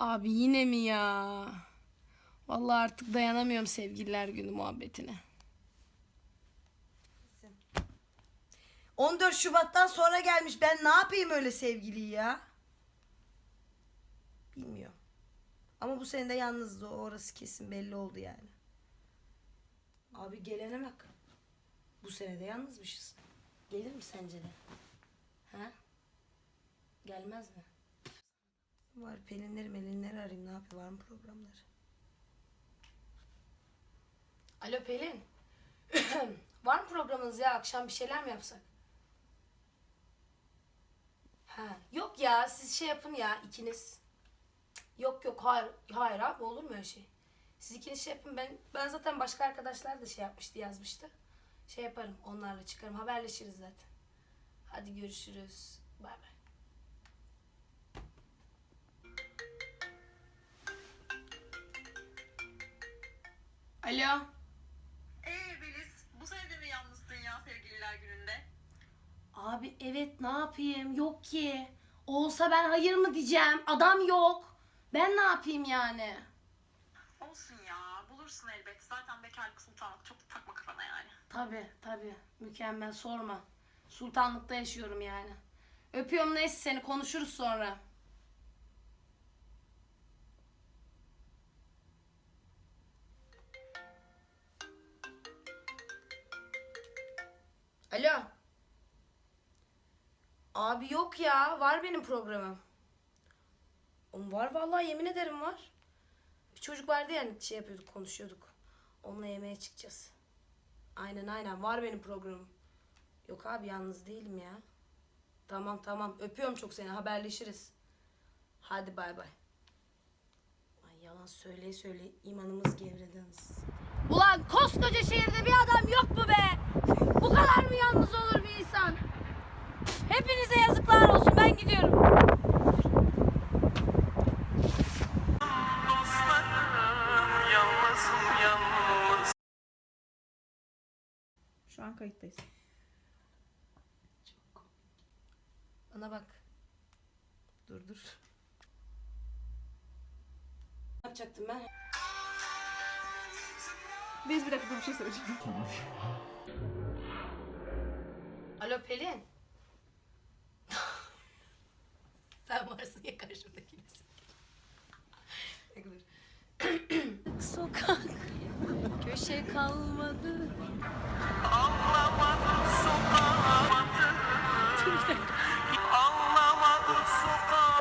Abi yine mi ya? Vallahi artık dayanamıyorum sevgililer günü muhabbetine. 14 Şubat'tan sonra gelmiş. Ben ne yapayım öyle sevgiliyi ya? Bilmiyorum. Ama bu sene de yalnızdı. Orası kesin belli oldu yani. Abi gelene bak. Bu sene de yalnızmışız. Gelir mi sence de? Ha? Gelmez mi? Var Pelinleri melinleri arayayım. Ne yapıyor? Var mı programları? Alo Pelin. Var mı programınız ya? Akşam bir şeyler mi yapsak? Ha, yok ya siz şey yapın ya ikiniz. Yok yok hayır hayır abi olur mu öyle şey? Siz ikiniz şey yapın ben ben zaten başka arkadaşlar da şey yapmıştı yazmıştı. Şey yaparım onlarla çıkarım haberleşiriz zaten. Hadi görüşürüz. Bay bay. Alo. Ee Beliz, bu sene de mi yalnızsın ya sevgililer gününde? Abi evet ne yapayım yok ki. Olsa ben hayır mı diyeceğim. Adam yok. Ben ne yapayım yani? Olsun ya, bulursun elbet. Zaten bekarlık sultanlık çok takma kafana yani. Tabi tabi mükemmel sorma. Sultanlıkta yaşıyorum yani. Öpüyorum neyse seni konuşuruz sonra. Alo. Abi yok ya var benim programım. Oğlum var vallahi yemin ederim var. Bir çocuk vardı yani şey yapıyorduk konuşuyorduk. Onunla yemeğe çıkacağız. Aynen aynen var benim programım. Yok abi yalnız değilim ya. Tamam tamam öpüyorum çok seni haberleşiriz. Hadi bay bay. Ay yalan söyleye söyle imanımız gevredi. Ulan koskoca şehirde Şu an kayıttayız. Bana bak. Dur dur. Ne yapacaktım ben? Biz bir dakika dur bir şey söyleyeceğim. Alo Pelin. Sen varsın ya karşımdakilesin. Köşe kalmadı. Bir dakika. Anlamadım sokak